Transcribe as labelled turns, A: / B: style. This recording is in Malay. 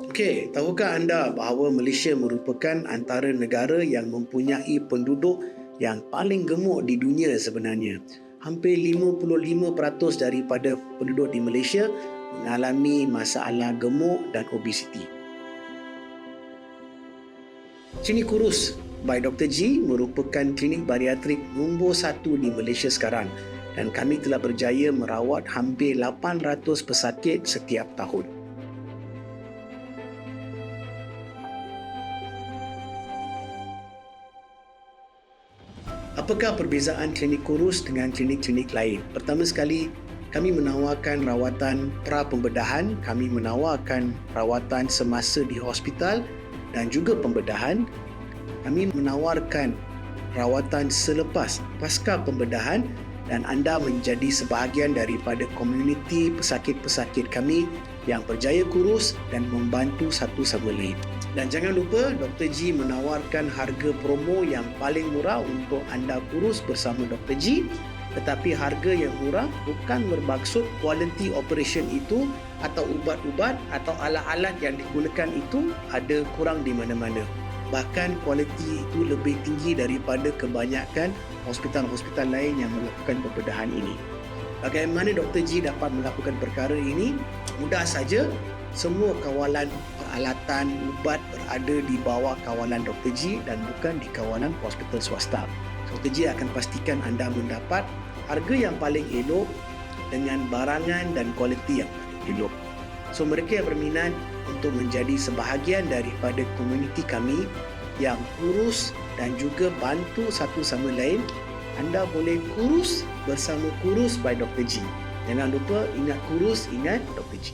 A: Okey, tahukah anda bahawa Malaysia merupakan antara negara yang mempunyai penduduk yang paling gemuk di dunia sebenarnya. Hampir 55% daripada penduduk di Malaysia mengalami masalah gemuk dan obesiti. Klinik kurus by Dr. G merupakan klinik bariatrik nombor satu di Malaysia sekarang dan kami telah berjaya merawat hampir 800 pesakit setiap tahun. Apakah perbezaan klinik kurus dengan klinik-klinik lain? Pertama sekali, kami menawarkan rawatan pra-pembedahan, kami menawarkan rawatan semasa di hospital dan juga pembedahan. Kami menawarkan rawatan selepas pasca pembedahan dan anda menjadi sebahagian daripada komuniti pesakit-pesakit kami yang berjaya kurus dan membantu satu sama lain. Dan jangan lupa Dr. G menawarkan harga promo yang paling murah untuk anda kurus bersama Dr. G tetapi harga yang murah bukan bermaksud kualiti operation itu atau ubat-ubat atau alat-alat yang digunakan itu ada kurang di mana-mana. Bahkan kualiti itu lebih tinggi daripada kebanyakan hospital-hospital lain yang melakukan pembedahan ini. Bagaimana Dr. G dapat melakukan perkara ini? Mudah saja, semua kawalan peralatan ubat berada di bawah kawalan Dr. G dan bukan di kawalan hospital swasta. Dr. G akan pastikan anda mendapat harga yang paling elok dengan barangan dan kualiti yang elok. So mereka yang berminat untuk menjadi sebahagian daripada komuniti kami yang kurus dan juga bantu satu sama lain, anda boleh kurus bersama Kurus by Dr. G. Jangan lupa ingat kurus, ingat Dr. G.